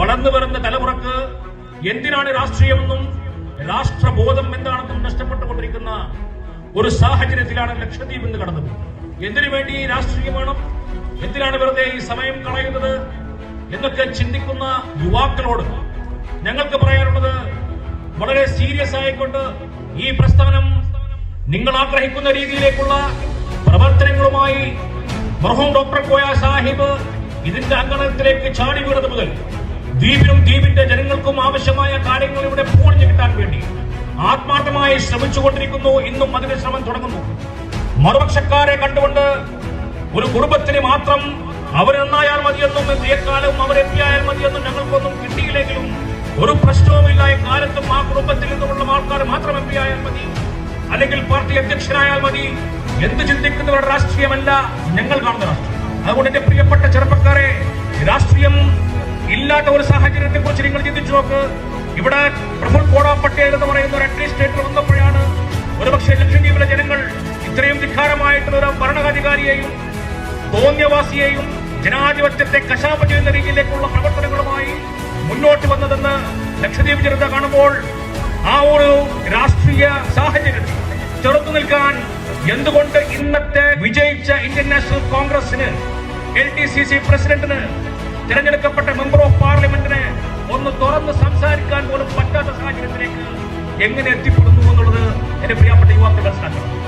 വളർന്നു വരുന്ന തലമുറയ്ക്ക് എന്തിനാണ് രാഷ്ട്രീയമെന്നും രാഷ്ട്രബോധം എന്താണെന്നും നഷ്ടപ്പെട്ടുകൊണ്ടിരിക്കുന്ന ഒരു സാഹചര്യത്തിലാണ് ലക്ഷദ്വീപ് ഇന്ന് കടന്നത് എന്തിനു വേണ്ടി ഈ രാഷ്ട്രീയം വേണം? എന്തിനാണ് വെറുതെ ഈ സമയം കളയുന്നത്? എന്നൊക്കെ ചിന്തിക്കുന്ന യുവാക്കളോട് ഞങ്ങൾക്ക് പറയാനുള്ളത് വളരെ സീരിയസ് ആയിക്കൊണ്ട് ഈ പ്രസ്ഥാനം നിങ്ങൾ ആഗ്രഹിക്കുന്ന രീതിയിലേക്കുള്ള പ്രവർത്തനങ്ങളുമായി മർഹൂം ഡോക്ടർ കോയ സാഹിബ് ഇതിന്റെ അങ്കണത്തിലേക്ക് ചാടി വീണത് മുതൽ ദ്വീപിനും ദ്വീപിന്റെ ജനങ്ങൾക്കും ആവശ്യമായ കാര്യങ്ങൾ ഇവിടെ പൂർണ കിട്ടാൻ വേണ്ടി ആത്മാർത്ഥമായി ശ്രമിച്ചുകൊണ്ടിരിക്കുന്നു. ഇന്നും അതിന്റെ ശ്രമം തുടങ്ങുന്നു. മറുപക്ഷക്കാരെ കണ്ടുകൊണ്ട് ഒരു കുടുംബത്തിന് മാത്രം അവർ നന്നായാൽ മതിയെന്നും എക്കാലവും അവർ മതിയെന്നും ഞങ്ങൾക്കൊന്നും കിട്ടിയില്ലെങ്കിലും ഒരു പ്രശ്നവുമില്ല. എക്കാലത്തും ആ കുടുംബത്തിൽ നിന്നുമുള്ള ആൾക്കാർ മാത്രം എം പി ആയാൽ മതി അല്ലെങ്കിൽ പാർട്ടി അധ്യക്ഷനായാൽ മതി. എന്ത് ചിന്തിക്കുന്നവരുടെ രാഷ്ട്രീയമല്ല ഞങ്ങൾ കാണുന്ന രാഷ്ട്രീയം. അതുകൊണ്ട് എന്റെ പ്രിയപ്പെട്ട ചെറുപ്പക്കാരെ നോക്ക് ഇവിടെ പ്രഫുൽ കോടാ പട്ടേൽ എന്ന് പറയുന്ന ഒരു അഡ്മിനിസ്ട്രേറ്റർ വന്നപ്പോഴാണ് ഒരുപക്ഷെ ലക്ഷദ്വീപിലെ ജനങ്ങൾ ഇത്രയും ധിക്കാരമായിട്ടുള്ള ഒരു ഭരണാധികാരിയെയും തോന്നിയവാസിയെയും ജനാധിപത്യത്തെ കശാപ്പ് ചെയ്യുന്ന രീതിയിലേക്കുള്ള പ്രവർത്തനങ്ങളുമായി മുന്നോട്ട് വന്നതെന്ന് ലക്ഷദ്വീപ് ജനത കാണുമ്പോൾ ആ ഒരു രാഷ്ട്രീയ സാഹചര്യം ചെറുത്തു നിൽക്കാൻ എന്തുകൊണ്ട് ഇന്നത്തെ വിജയിച്ച ഇന്ത്യൻ നാഷണൽ കോൺഗ്രസിന് എൽ ടി സി സി പ്രസിഡന്റിന് തിരഞ്ഞെടുക്കപ്പെട്ട മെമ്പർ ഓഫ് പാർലമെന്റിന് ഒന്ന് തുറന്ന് സംസാരിക്കാൻ പോലും പറ്റാത്ത സാഹചര്യത്തിലേക്ക് എങ്ങനെ എത്തിപ്പെടുന്നു എന്നുള്ളത് എന്റെ പ്രിയപ്പെട്ട യുവാക്കൾ മനസ്സിലാക്കണം